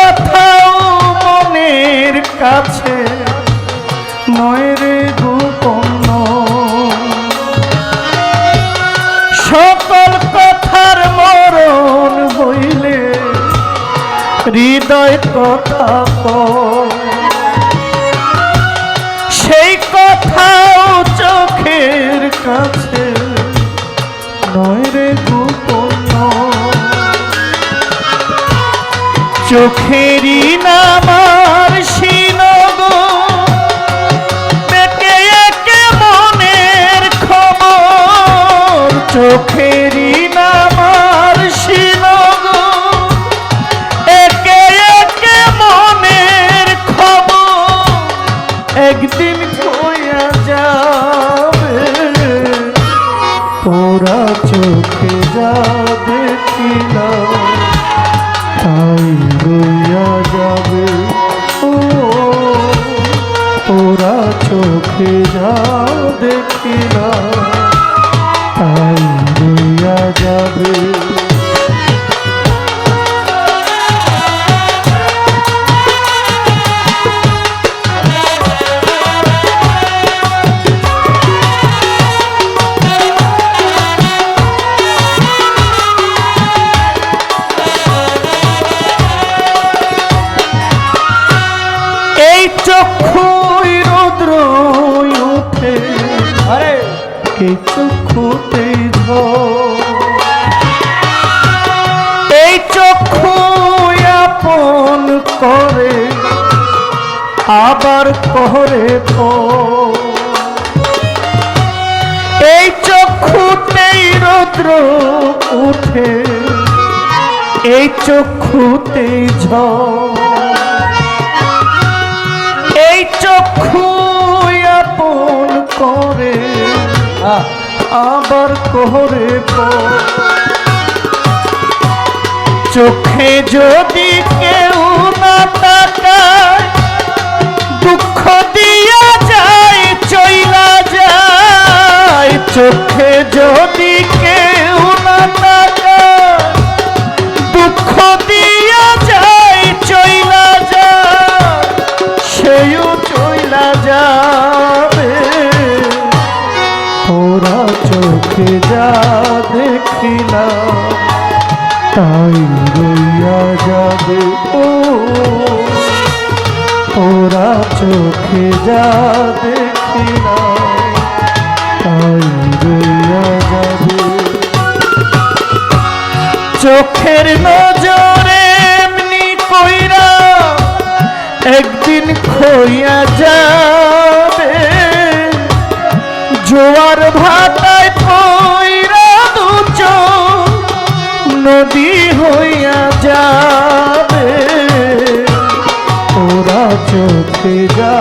কথাও মনের কাছে নয় গোপন সকল কথার মরণ হইলে হৃদয় কথা কয়। চোখেরই নামার সিনগ পেটে একে মনের খবর, চোখেরই নামার সিনগ একে একে মনের খবর, একদিন কইয়া যাবে। তোরা চোখে যা চোখে যা দেখি তাই চক্ষুতেই ঝড় এই চক্ষু আপন করে, আবার করে। এই চক্ষুতেই রৌদ্র উঠে, এই চক্ষুতেই ঝড় এই চক্ষু আবার করে পর। চোখে যদি কেউ না তাকায়, দুঃখ দিয়া যায়, চইলা যায় চোখে যদি কেউ না তাকায়, দুঃখ দিয়া ওরা চোখে যা দেখিলাম, তাই রইয়া যাবে ও। ওরা চোখে যা দেখিলাম, তাই রইয়া যাবে। চোখের নজরে এমনি কইরা একদিন খইয়া যাবে জোয়ার ভাটায় পইরা দুচ নদী হইয়া যাবে ওরা চোখে যা